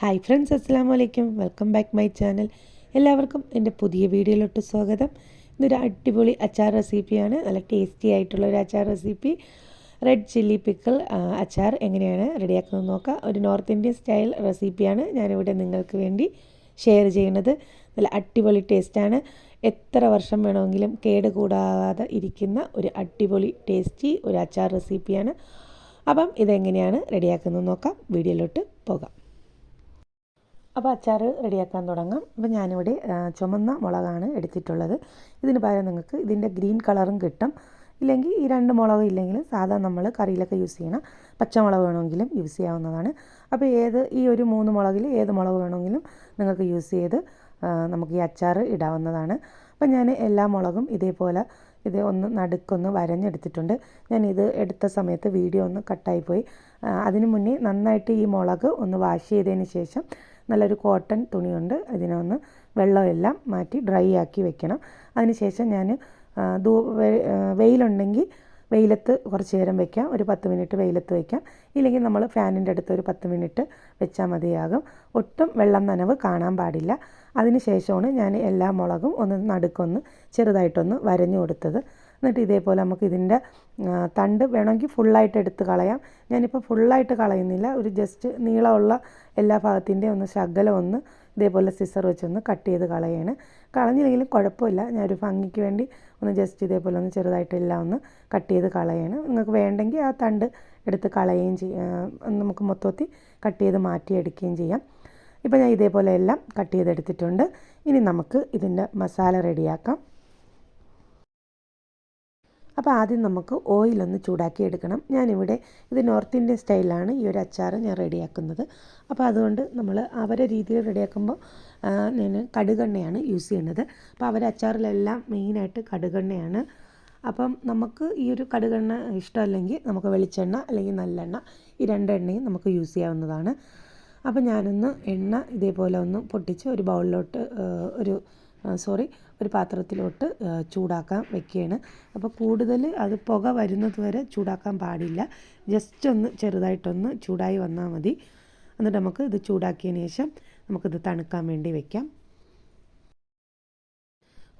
Hi friends അസ്സാം വലൈക്കും welcome back my channel എല്ലാവർക്കും എന്റെ പുതിയ വീഡിയോയിലോട്ട് സ്വാഗതം. ഇന്നൊരു അടിപൊളി അച്ചാർ റെസിപ്പിയാണ് നല്ല ടേസ്റ്റി ആയിട്ടുള്ള ഒരു അച്ചാർ റെസിപ്പി റെഡ് ചില്ലി പിക്കിൾ അച്ചാർ എങ്ങനെയാണ് റെഡിയാക്കുന്നത് നോക്കാം. ഒരു നോർത്ത് ഇന്ത്യൻ സ്റ്റൈൽ റെസിപ്പിയാണ് ഞാനിവിടെ നിങ്ങൾക്ക് വേണ്ടി ഷെയർ ചെയ്യുന്നത്. നല്ല അടിപൊളി ടേസ്റ്റാണ് എത്ര വർഷം വേണമെങ്കിലും കേട് കൂടാതെ ഇരിക്കുന്ന ഒരു അടിപൊളി ടേസ്റ്റി ഒരു അച്ചാർ റെസിപ്പിയാണ് അപ്പം ഇതെങ്ങനെയാണ് റെഡിയാക്കുന്നത് നോക്കാം. വീഡിയോയിലോട്ട് പോകാം. അപ്പോൾ അച്ചാർ റെഡിയാക്കാൻ തുടങ്ങാം. അപ്പോൾ ഞാനിവിടെ ചുമന്ന മുളകാണ് എടുത്തിട്ടുള്ളത്. ഇതിന് പകരം നിങ്ങൾക്ക് ഇതിന്റെ ഗ്രീൻ കളറും കിട്ടും. ഇല്ലെങ്കിൽ ഈ രണ്ട് മുളക് ഇല്ലെങ്കിൽ സാധാ നമ്മൾ കറിയിലൊക്കെ യൂസ് ചെയ്യണം പച്ചമുളക് വേണമെങ്കിലും യൂസ് ചെയ്യാവുന്നതാണ്. അപ്പോൾ ഏത് ഈ ഒരു മൂന്ന് മുളകിൽ ഏത് മുളക് വേണമെങ്കിലും നിങ്ങൾക്ക് യൂസ് ചെയ്ത് നമുക്ക് ഈ അച്ചാർ ഇടാവുന്നതാണ്. അപ്പോൾ ഞാൻ എല്ലാ മുളകും ഇതേപോലെ ഇത് ഒന്ന് നടുക്കൊന്ന് വരഞ്ഞെടുത്തിട്ടുണ്ട്. ഞാൻ ഇത് എടുത്ത സമയത്ത് വീഡിയോ ഒന്ന് കട്ടായിപ്പോയി. അതിനു മുന്നേ നന്നായിട്ട് ഈ മുളക് ഒന്ന് വാഷ് ചെയ്തതിന് ശേഷം നല്ലൊരു കോട്ടൺ തുണിയുണ്ട്. അതിനൊന്ന് വെള്ളമെല്ലാം മാറ്റി ഡ്രൈ ആക്കി വെക്കണം. അതിനുശേഷം ഞാൻ വെയിലുണ്ടെങ്കിൽ വെയിലത്ത് കുറച്ച് നേരം വെക്കാം. ഒരു പത്ത് മിനിറ്റ് വെയിലത്ത് വയ്ക്കാം ഇല്ലെങ്കിൽ നമ്മൾ ഫാനിന്റെ അടുത്ത് ഒരു പത്ത് മിനിറ്റ് വെച്ചാൽ മതിയാകും. ഒട്ടും വെള്ളം നനവ് കാണാൻ പാടില്ല. അതിന് ശേഷമാണ് ഞാൻ എല്ലാ മുളകും ഒന്ന് നടുക്കൊന്ന് ചെറുതായിട്ടൊന്ന് വരഞ്ഞു കൊടുത്തത്. എന്നിട്ട് ഇതേപോലെ നമുക്ക് ഇതിന്റെ തണ്ട് വേണമെങ്കിൽ ഫുള്ളായിട്ട് എടുത്ത് കളയാം. ഞാനിപ്പോൾ ഫുള്ളായിട്ട് കളയുന്നില്ല. ഒരു ജസ്റ്റ് നീളമുള്ള എല്ലാ ഭാഗത്തിന്റെയും ഒന്ന് ശകലം ഒന്ന് ഇതേപോലെ സിസർ വെച്ചൊന്ന് കട്ട് ചെയ്ത് കളയാണ്. കളഞ്ഞില്ലെങ്കിലും കുഴപ്പമില്ല. ഞാനൊരു ഭംഗിക്ക് വേണ്ടി ഒന്ന് ജസ്റ്റ് ഇതേപോലെ ഒന്ന് ചെറുതായിട്ട് എല്ലാം ഒന്ന് കട്ട് ചെയ്ത് കളയാണ്. നിങ്ങൾക്ക് വേണ്ടെങ്കിൽ ആ തണ്ട് എടുത്ത് കളയുകയും ചെയ്യാം നമുക്ക് മൊത്തത്തിൽ കട്ട് ചെയ്ത് മാറ്റിയെടുക്കുകയും ചെയ്യാം. ഇപ്പോൾ ഞാൻ ഇതേപോലെ എല്ലാം കട്ട് ചെയ്തെടുത്തിട്ടുണ്ട്. ഇനി നമുക്ക് ഇതിന്റെ മസാല റെഡിയാക്കാം അപ്പോൾ ആദ്യം നമുക്ക് ഓയിലൊന്ന് ചൂടാക്കി എടുക്കണം. ഞാനിവിടെ ഇത് നോർത്ത് ഇന്ത്യൻ സ്റ്റൈലാണ് ഈ ഒരു അച്ചാർ ഞാൻ റെഡിയാക്കുന്നത് അപ്പോൾ അതുകൊണ്ട് നമ്മൾ അവരെ രീതിയിൽ റെഡിയാക്കുമ്പോൾ ഞാൻ കടുകെണ്ണയാണ് യൂസ് ചെയ്യുന്നത്. അപ്പോൾ അവരെ അച്ചാറിലെല്ലാം മെയിനായിട്ട് കടുകെണ്ണയാണ്. അപ്പം നമുക്ക് ഈ ഒരു കടുകെണ്ണ ഇഷ്ടമല്ലെങ്കിൽ നമുക്ക് വെളിച്ചെണ്ണ അല്ലെങ്കിൽ നല്ലെണ്ണ ഈ രണ്ട് എണ്ണയും നമുക്ക് യൂസ് ചെയ്യാവുന്നതാണ്. അപ്പോൾ ഞാനൊന്ന് എണ്ണ ഇതേപോലെ ഒന്ന് പൊട്ടിച്ച് ഒരു ബൗളിലോട്ട് ഒരു സോറി ഒരു പാത്രത്തിലോട്ട് ചൂടാക്കാൻ വെക്കുകയാണ്. അപ്പോൾ കൂടുതൽ അത് പുക വരുന്നത് വരെ ചൂടാക്കാൻ പാടില്ല. ജസ്റ്റ് ഒന്ന് ചെറുതായിട്ടൊന്ന് ചൂടായി വന്നാൽ മതി. എന്നിട്ട് നമുക്ക് ഇത് ചൂടാക്കിയതിന് ശേഷം നമുക്കിത് തണുക്കാൻ വേണ്ടി വെക്കാം.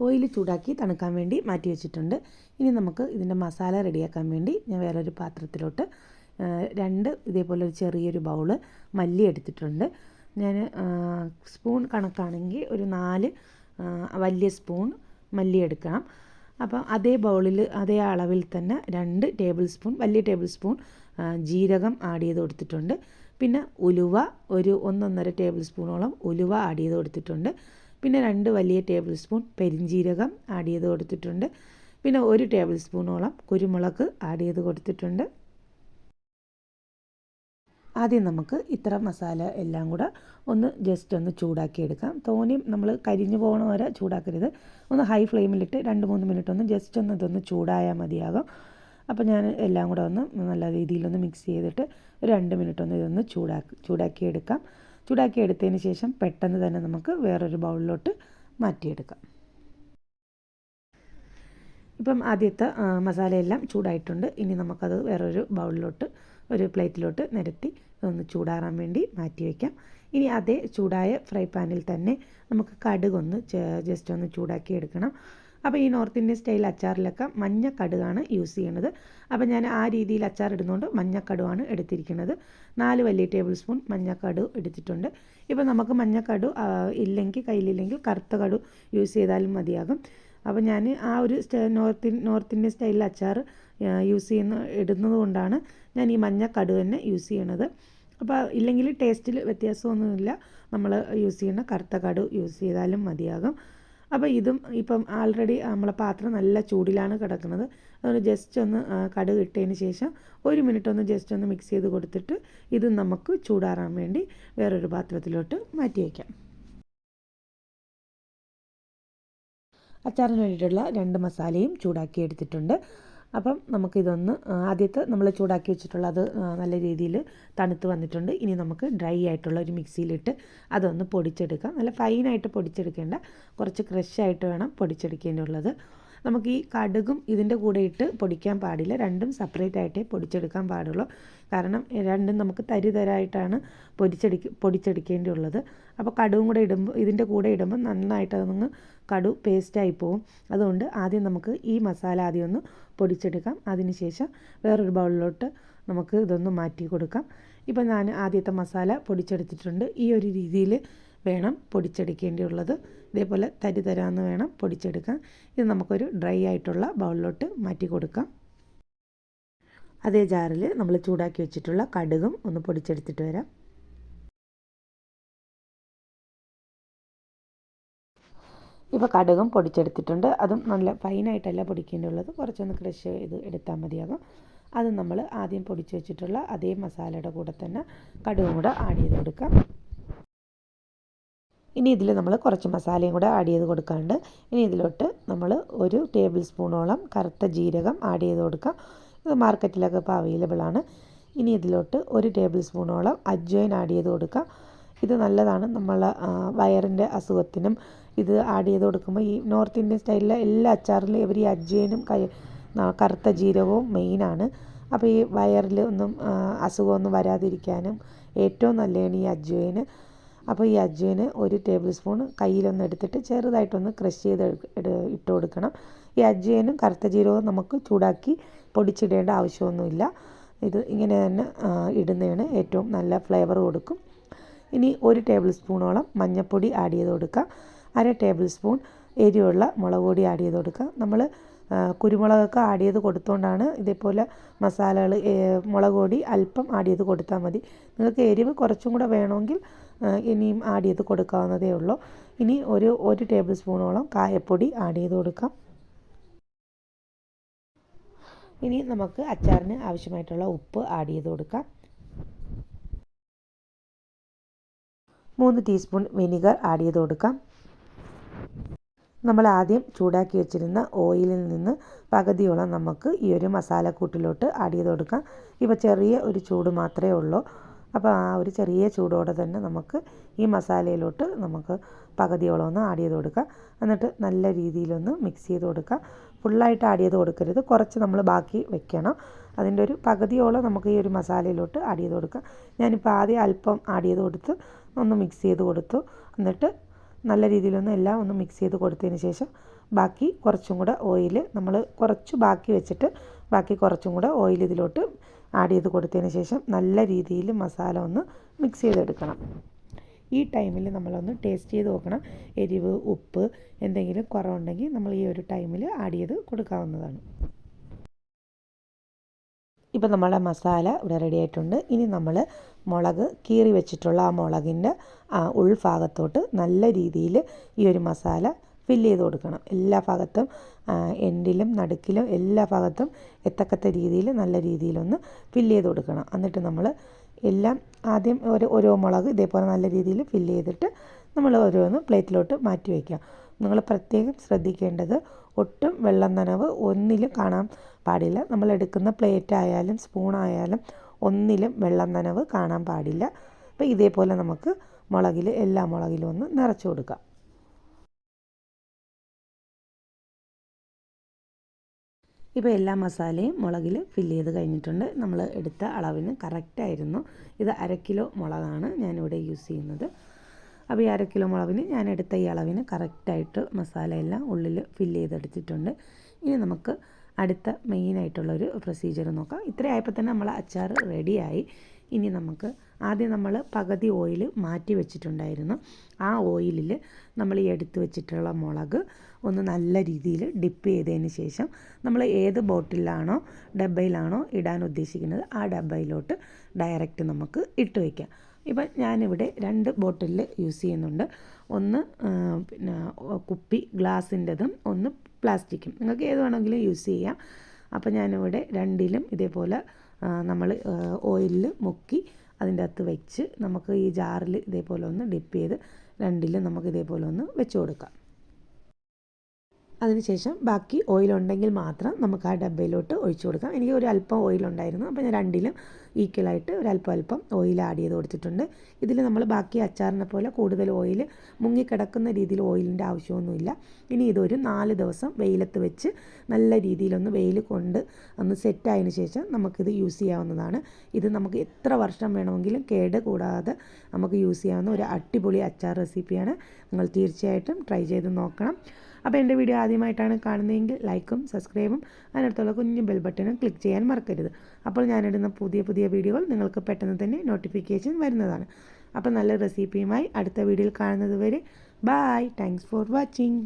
ഓയിൽ ചൂടാക്കി തണുക്കാൻ വേണ്ടി മാറ്റി വെച്ചിട്ടുണ്ട്. ഇനി നമുക്ക് ഇതിന്റെ മസാല റെഡിയാക്കാൻ വേണ്ടി ഞാൻ വേറൊരു പാത്രത്തിലോട്ട് രണ്ട് ഇതേപോലെ ഒരു ചെറിയൊരു ബൗൾ മല്ലി എടുത്തിട്ടുണ്ട്. ഞാൻ സ്പൂൺ കണക്കാണെങ്കിൽ ഒരു നാല് വലിയ സ്പൂൺ മല്ലി എടുക്കാം അപ്പോൾ അതേ ബൗളിൽ അതേ അളവിൽ തന്നെ രണ്ട് ടേബിൾ സ്പൂൺ വലിയ ടേബിൾ സ്പൂൺ ജീരകം ആഡ് ചെയ്ത് കൊടുത്തിട്ടുണ്ട്. പിന്നെ ഉലുവ ഒരു ഒന്നൊന്നര ടേബിൾ സ്പൂണോളം ഉലുവ ആഡ് ചെയ്ത് കൊടുത്തിട്ടുണ്ട്. പിന്നെ രണ്ട് വലിയ ടേബിൾ സ്പൂൺ പെരിഞ്ജീരകം ആഡ് ചെയ്ത് കൊടുത്തിട്ടുണ്ട്. പിന്നെ ഒരു ടേബിൾ സ്പൂണോളം കുരുമുളക് ആഡ് ചെയ്ത് കൊടുത്തിട്ടുണ്ട്. ആദ്യം നമുക്ക് ഇത്ര മസാല എല്ലാം കൂടെ ഒന്ന് ജസ്റ്റ് ഒന്ന് ചൂടാക്കി എടുക്കാം തോനെയും നമ്മൾ കരിഞ്ഞു പോകണ വരെ ചൂടാക്കരുത്. ഒന്ന് ഹൈ ഫ്ലെയിമിലിട്ട് രണ്ട് മൂന്ന് മിനിറ്റ് ഒന്ന് ജസ്റ്റ് ഒന്ന് ഇതൊന്ന് ചൂടായാൽ മതിയാകും. അപ്പോൾ ഞാൻ എല്ലാം കൂടെ ഒന്ന് നല്ല രീതിയിലൊന്ന് മിക്സ് ചെയ്തിട്ട് ഒരു രണ്ട് മിനിറ്റ് ഒന്ന് ഇതൊന്ന് ചൂടാക്കി ചൂടാക്കി എടുക്കാം ചൂടാക്കി എടുത്തതിന് ശേഷം പെട്ടെന്ന് തന്നെ നമുക്ക് വേറൊരു ബൗളിലോട്ട് മാറ്റിയെടുക്കാം. ഇപ്പം ആദ്യത്തെ മസാലയെല്ലാം ചൂടായിട്ടുണ്ട്. ഇനി നമുക്കത് വേറൊരു ബൗളിലോട്ട് ഒരു പ്ലേറ്റിലോട്ട് നിരത്തി ഒന്ന് ചൂടാറാൻ വേണ്ടി മാറ്റി വയ്ക്കാം. ഇനി അതേ ചൂടായ ഫ്രൈ പാനിൽ തന്നെ നമുക്ക് കടുകൊന്ന് ജസ്റ്റ് ഒന്ന് ചൂടാക്കി എടുക്കണം. അപ്പോൾ ഈ നോർത്ത് ഇന്ത്യൻ സ്റ്റൈൽ അച്ചാറിലൊക്കെ മഞ്ഞ കടുകാണ് യൂസ് ചെയ്യുന്നത്. അപ്പോൾ ഞാൻ ആ രീതിയിൽ അച്ചാർ ഇടുന്നതുകൊണ്ട് മഞ്ഞക്കടുവാണ് എടുത്തിരിക്കുന്നത്. നാല് വലിയ ടേബിൾ സ്പൂൺ മഞ്ഞക്കടു എടുത്തിട്ടുണ്ട്. ഇപ്പോൾ നമുക്ക് മഞ്ഞക്കടു ഇല്ലെങ്കിൽ കയ്യിലില്ലെങ്കിൽ കറുത്ത കടു യൂസ് ചെയ്താലും മതിയാകും. അപ്പോൾ ഞാൻ ആ ഒരു നോർത്ത് നോർത്ത് ഇന്ത്യൻ സ്റ്റൈലിൽ അച്ചാർ യൂസ് ചെയ്യുന്ന ഇടുന്നത് കൊണ്ടാണ് ഞാൻ ഈ മഞ്ഞ കടു തന്നെ യൂസ് ചെയ്യണത്. അപ്പോൾ ഇല്ലെങ്കിൽ ടേസ്റ്റിൽ വ്യത്യാസമൊന്നുമില്ല. നമ്മൾ യൂസ് ചെയ്യുന്ന കറുത്ത കടു യൂസ് ചെയ്താലും മതിയാകും. അപ്പോൾ ഇതും ഇപ്പം ആൾറെഡി നമ്മളെ പാത്രം നല്ല ചൂടിലാണ് കിടക്കുന്നത്. അതുകൊണ്ട് ജസ്റ്റ് ഒന്ന് കടുക് ഇട്ടതിന് ശേഷം ഒരു മിനിറ്റ് ഒന്ന് ജസ്റ്റ് ഒന്ന് മിക്സ് ചെയ്ത് കൊടുത്തിട്ട് ഇത് നമുക്ക് ചൂടാറാൻ വേണ്ടി വേറൊരു പാത്രത്തിലോട്ട് മാറ്റി വയ്ക്കാം. അച്ചാറിന് വേണ്ടിയിട്ടുള്ള രണ്ട് മസാലയും ചൂടാക്കി എടുത്തിട്ടുണ്ട്. അപ്പം നമുക്കിതൊന്ന് ആദ്യത്തെ നമ്മൾ ചൂടാക്കി വെച്ചിട്ടുള്ളത് നല്ല രീതിയിൽ തണുത്ത് വന്നിട്ടുണ്ട്. ഇനി നമുക്ക് ഡ്രൈ ആയിട്ടുള്ള ഒരു മിക്സിയിലിട്ട് അതൊന്ന് പൊടിച്ചെടുക്കാം. നല്ല ഫൈനായിട്ട് പൊടിച്ചെടുക്കേണ്ട കുറച്ച് ക്രഷായിട്ട് വേണം പൊടിച്ചെടുക്കേണ്ടുള്ളത്. നമുക്ക് ഈ കടുകും ഇതിന്റെ കൂടെ ഇട്ട് പൊടിക്കാൻ പാടില്ല. രണ്ടും സെപ്പറേറ്റ് ആയിട്ടേ പൊടിച്ചെടുക്കാൻ പാടുള്ളൂ. കാരണം രണ്ടും നമുക്ക് തരി തരായിട്ടാണ് പൊടിച്ചെടുക്ക പൊടിച്ചെടുക്കേണ്ടിയുള്ളത്. അപ്പോൾ കടുവും കൂടെ ഇടുമ്പോൾ ഇതിന്റെ കൂടെ ഇടുമ്പോൾ നന്നായിട്ട് അതൊന്ന് കടു പേസ്റ്റായി പോവും. അതുകൊണ്ട് ആദ്യം നമുക്ക് ഈ മസാല ആദ്യം ഒന്ന് പൊടിച്ചെടുക്കാം. അതിനുശേഷം വേറൊരു ബൗളിലോട്ട് നമുക്ക് ഇതൊന്ന് മാറ്റി കൊടുക്കാം. ഇപ്പം ഞാൻ ആദ്യത്തെ മസാല പൊടിച്ചെടുത്തിട്ടുണ്ട്. ഈ ഒരു രീതിയിൽ വേണം പൊടിച്ചെടുക്കേണ്ടിയുള്ളത്. ഇതേപോലെ തരി തരാന്ന് വേണം പൊടിച്ചെടുക്കാൻ. ഇത് നമുക്കൊരു ഡ്രൈ ആയിട്ടുള്ള ബൗളിലോട്ട് മാറ്റി കൊടുക്കാം. അതേ ജാറിൽ നമ്മൾ ചൂടാക്കി വെച്ചിട്ടുള്ള കടുകും ഒന്ന് പൊടിച്ചെടുത്തിട്ട് വരാം. ഇപ്പോൾ കടുകും പൊടിച്ചെടുത്തിട്ടുണ്ട്. അതും നല്ല ഫൈനായിട്ടല്ല പൊടിക്കേണ്ടിയുള്ളത്. കുറച്ചൊന്ന് ക്രഷ് ചെയ്ത് എടുത്താൽ മതിയാകും. അത് നമ്മൾ ആദ്യം പൊടിച്ച് വെച്ചിട്ടുള്ള അതേ മസാലയുടെ കൂടെ തന്നെ കടുകും കൂടെ ആഡ് ചെയ്ത് കൊടുക്കാം. ഇനി ഇതിൽ നമ്മൾ കുറച്ച് മസാലയും കൂടെ ആഡ് ചെയ്ത് കൊടുക്കാണ്ട് ഇനി ഇതിലോട്ട് നമ്മൾ ഒരു ടേബിൾ സ്പൂണോളം കറുത്ത ജീരകം ആഡ് ചെയ്ത് കൊടുക്കാം ഇത് മാർക്കറ്റിലൊക്കെ ഇപ്പോൾ അവൈലബിൾ ആണ്. ഇനി ഇതിലോട്ട് ഒരു ടേബിൾ സ്പൂണോളം അജ്വൈൻ ആഡ് ചെയ്ത് കൊടുക്കാം ഇത് നല്ലതാണ്. നമ്മൾ വയറിന്റെ അസുഖത്തിനും ഇത് ആഡ് ചെയ്ത് കൊടുക്കുമ്പോൾ ഈ നോർത്ത് ഇന്ത്യൻ സ്റ്റൈലിലെ എല്ലാ അച്ചാറിലും ഇവർ ഈ അജ്വൈനും കൈ കറുത്ത ജീരകവും മെയിനാണ് അപ്പോൾ ഈ വയറിൽ ഒന്നും അസുഖമൊന്നും വരാതിരിക്കാനും ഏറ്റവും നല്ലതാണ് ഈ അജ്വൈന് അപ്പോൾ ഈ അജ്വൈന് ഒരു ടേബിൾ സ്പൂൺ കയ്യിലൊന്ന് എടുത്തിട്ട് ചെറുതായിട്ടൊന്ന് ക്രഷ് ചെയ്ത് ഇട്ട് കൊടുക്കണം. ഈ അജ്വൈനും കറുത്ത ജീരകവും നമുക്ക് ചൂടാക്കി പൊടിച്ചിടേണ്ട ആവശ്യമൊന്നുമില്ല. ഇത് ഇങ്ങനെ തന്നെ ഇടുന്നതാണ് ഏറ്റവും നല്ല ഫ്ലേവർ കൊടുക്കും. ഇനി ഒരു ടേബിൾ സ്പൂണോളം മഞ്ഞൾപ്പൊടി ആഡ് ചെയ്ത് കൊടുക്കുക. അര ടേബിൾ സ്പൂൺ എരിവുള്ള മുളക് പൊടി ആഡ് ചെയ്ത് കൊടുക്കുക. നമ്മൾ കുരുമുളകൊക്കെ ആഡ് ചെയ്ത് കൊടുത്തുകൊണ്ടാണ് ഇതേപോലെ മസാലകൾ മുളക് പൊടി അല്പം ആഡ് ചെയ്ത് കൊടുത്താൽ മതി. നിങ്ങൾക്ക് എരിവ് കുറച്ചും കൂടെ വേണമെങ്കിൽ ഇനിയും ആഡ് ചെയ്ത് കൊടുക്കാവുന്നതേ ഉള്ളൂ. ഇനി ഒരു ഒരു ടേബിൾ സ്പൂണോളം കായപ്പൊടി ആഡ് ചെയ്ത് കൊടുക്കാം. ഇനി നമുക്ക് അച്ചാറിന് ആവശ്യമായിട്ടുള്ള ഉപ്പ് ആഡ് ചെയ്ത് കൊടുക്കാം. മൂന്ന് ടീസ്പൂൺ വിനിഗർ ആഡ് ചെയ്ത് കൊടുക്കാം. നമ്മൾ ആദ്യം ചൂടാക്കി വെച്ചിരുന്ന ഓയിലിൽ നിന്ന് പകുതിയോളം നമുക്ക് ഈ ഒരു മസാലക്കൂട്ടിലോട്ട് ആഡ് ചെയ്ത് കൊടുക്കാം. ഇപ്പോൾ ചെറിയ ഒരു ചൂട് മാത്രമേ ഉള്ളൂ. അപ്പോൾ ആ ഒരു ചെറിയ ചൂടോടെ തന്നെ നമുക്ക് ഈ മസാലയിലോട്ട് നമുക്ക് പകുതിയോളം ഒന്ന് ആഡ് ചെയ്ത് കൊടുക്കുക എന്നിട്ട് നല്ല രീതിയിലൊന്ന് മിക്സ് ചെയ്ത് കൊടുക്കുക ഫുള്ളായിട്ട് ആഡ് ചെയ്ത് കൊടുക്കരുത്. കുറച്ച് നമ്മൾ ബാക്കി വെക്കണം. അതിന്റെ ഒരു പകുതിയോളം നമുക്ക് ഈ ഒരു മസാലയിലോട്ട് ആഡ് ചെയ്ത് കൊടുക്കുക ഞാനിപ്പോൾ ആദ്യം അല്പം ആഡ് ചെയ്ത് കൊടുത്ത് ഒന്ന് മിക്സ് ചെയ്ത് കൊടുത്തു. എന്നിട്ട് നല്ല രീതിയിലൊന്ന് എല്ലാം ഒന്ന് മിക്സ് ചെയ്ത് കൊടുത്തതിന് ശേഷം ബാക്കി കുറച്ചും കൂടെ ഓയിൽ നമ്മൾ കുറച്ച് ബാക്കി വെച്ചിട്ട് ബാക്കി കുറച്ചും കൂടെ ഓയിൽ ഇതിലോട്ട് ആഡ് ചെയ്ത് കൊടുത്തതിന് ശേഷം നല്ല രീതിയിൽ മസാല ഒന്ന് മിക്സ് ചെയ്തെടുക്കണം. ഈ ടൈമിൽ നമ്മളൊന്ന് ടേസ്റ്റ് ചെയ്ത് നോക്കണം. എരിവ് ഉപ്പ് എന്തെങ്കിലും കുറവുണ്ടെങ്കിൽ നമ്മൾ ഈ ഒരു ടൈമിൽ ആഡ് ചെയ്ത് കൊടുക്കാവുന്നതാണ്. ഇപ്പം നമ്മുടെ മസാല ഇവിടെ റെഡി ആയിട്ടുണ്ട്. ഇനി നമ്മൾ മുളക് കീറി വെച്ചിട്ടുള്ള ആ മുളകിന്റെ ഉൾഭാഗത്തോട്ട് നല്ല രീതിയിൽ ഈ ഒരു മസാല ഫില്ല് ചെയ്ത് കൊടുക്കണം. എല്ലാ ഭാഗത്തും എൻഡിലും നടുക്കിലും എല്ലാ ഭാഗത്തും എത്തക്കത്ത രീതിയിൽ നല്ല രീതിയിലൊന്ന് ഫില്ല് ചെയ്ത് കൊടുക്കണം. എന്നിട്ട് നമ്മൾ എല്ലാം ആദ്യം ഒരു ഓരോ മുളക് ഇതേപോലെ നല്ല രീതിയിൽ ഫില്ല് ചെയ്തിട്ട് നമ്മൾ ഓരോന്ന് പ്ലേറ്റിലോട്ട് മാറ്റി വയ്ക്കുക. നിങ്ങൾ പ്രത്യേകം ശ്രദ്ധിക്കേണ്ടത് ഒട്ടും വെള്ളം നനവ് ഒന്നിലും കാണാൻ പാടില്ല. നമ്മൾ എടുക്കുന്ന പ്ലേറ്റ് ആയാലും സ്പൂൺ ആയാലും ഒന്നിലും വെള്ളം നനവ് കാണാൻ പാടില്ല. അപ്പോൾ ഇതേപോലെ നമുക്ക് മുളകിൽ എല്ലാ മുളകിലും ഒന്ന് നിറച്ച് കൊടുക്കാം. ഇപ്പോൾ എല്ലാ മസാലയും മുളകിൽ ഫില്ല് ചെയ്ത് കഴിഞ്ഞിട്ടുണ്ട്. നമ്മൾ എടുത്ത അളവിന് കറക്റ്റായിരുന്നു ഇത് അര കിലോ മുളകാണ് ഞാനിവിടെ യൂസ് ചെയ്യുന്നത്. അപ്പോൾ ഈ അര കിലോ മുളകിന് ഞാൻ എടുത്ത ഈ അളവിന് കറക്റ്റായിട്ട് മസാലയെല്ലാം ഉള്ളിൽ ഫില്ല് ചെയ്തെടുത്തിട്ടുണ്ട്. ഇനി നമുക്ക് അടുത്ത മെയിനായിട്ടുള്ളൊരു പ്രൊസീജിയർ നോക്കാം. ഇത്രയായപ്പോൾ തന്നെ നമ്മൾ അച്ചാർ റെഡിയായി ഇനി നമുക്ക് ആദ്യം നമ്മൾ പകുതി ഓയിൽ മാറ്റി വെച്ചിട്ടുണ്ടായിരുന്നു. ആ ഓയിലിൽ നമ്മൾ ഈ എടുത്തു വെച്ചിട്ടുള്ള മുളക് ഒന്ന് നല്ല രീതിയിൽ ഡിപ്പ് ചെയ്തതിന് ശേഷം നമ്മൾ ഏത് ബോട്ടിലാണോ ഡബ്ബയിലാണോ ഇടാൻ ഉദ്ദേശിക്കുന്നത് ആ ഡബ്ബയിലോട്ട് ഡയറക്റ്റ് നമുക്ക് ഇട്ട് വയ്ക്കാം ഇപ്പം ഞാനിവിടെ രണ്ട് ബോട്ടിലിൽ യൂസ് ചെയ്യുന്നുണ്ട്. ഒന്ന് പിന്നെ കുപ്പി ഗ്ലാസിന്റെതും ഒന്ന് പ്ലാസ്റ്റിക്കും. നിങ്ങൾക്ക് ഏത് വേണമെങ്കിലും യൂസ് ചെയ്യാം. അപ്പോൾ ഞാനിവിടെ രണ്ടിലും ഇതേപോലെ നമ്മൾ ഓയിലിൽ മുക്കി അതിന്റെ അകത്ത് വെച്ച് നമുക്ക് ഈ ജാറിൽ ഇതേപോലെ ഒന്ന് ഡിപ്പ് ചെയ്ത് രണ്ടിലും നമുക്ക് ഇതേപോലെ ഒന്ന് വെച്ച് കൊടുക്കാം. അതിനുശേഷം ബാക്കി ഓയിൽ ഉണ്ടെങ്കിൽ മാത്രം നമുക്ക് ആ ഡബ്ബയിലോട്ട് ഒഴിച്ചു കൊടുക്കാം. എനിക്ക് ഒരു അല്പം ഓയിൽ ഉണ്ടായിരുന്നു. അപ്പോൾ ഞാൻ രണ്ടിലും ഈക്വലായിട്ട് ഒരല്പം അല്പം ഓയിൽ ആഡ് ചെയ്ത് കൊടുത്തിട്ടുണ്ട്. ഇതിൽ നമ്മൾ ബാക്കി അച്ചാറിനെ പോലെ കൂടുതൽ ഓയിൽ മുങ്ങിക്കിടക്കുന്ന രീതിയിൽ ഓയിലിന്റെ ആവശ്യമൊന്നുമില്ല. ഇനി ഇതൊരു നാല് ദിവസം വെയിലത്ത് വെച്ച് നല്ല രീതിയിലൊന്ന് വെയിൽ കൊണ്ട് ഒന്ന് സെറ്റായതിനു ശേഷം നമുക്കിത് യൂസ് ചെയ്യാവുന്നതാണ്. ഇത് നമുക്ക് എത്ര വർഷം വേണമെങ്കിലും കേട് കൂടാതെ നമുക്ക് യൂസ് ചെയ്യാവുന്ന ഒരു അടിപൊളി അച്ചാർ റെസിപ്പിയാണ് നിങ്ങൾ തീർച്ചയായിട്ടും ട്രൈ ചെയ്ത് നോക്കണം. അപ്പോൾ എന്റെ വീഡിയോ ആദ്യമായിട്ടാണ് കാണുന്നതെങ്കിൽ ലൈക്കും സബ്സ്ക്രൈബും അതിനടുത്തുള്ള കുഞ്ഞു ബെൽ ബട്ടണും ക്ലിക്ക് ചെയ്യാൻ മറക്കരുത്. അപ്പോൾ ഞാനിടുന്ന പുതിയ പുതിയ വീഡിയോകൾ നിങ്ങൾക്ക് പെട്ടെന്ന് തന്നെ നോട്ടിഫിക്കേഷൻ വരുന്നതാണ്. അപ്പോൾ നല്ല റെസിപ്പിയുമായി അടുത്ത വീഡിയോയിൽ കാണുന്നത് വരെ ബായ് താങ്ക്സ് ഫോർ വാച്ചിങ്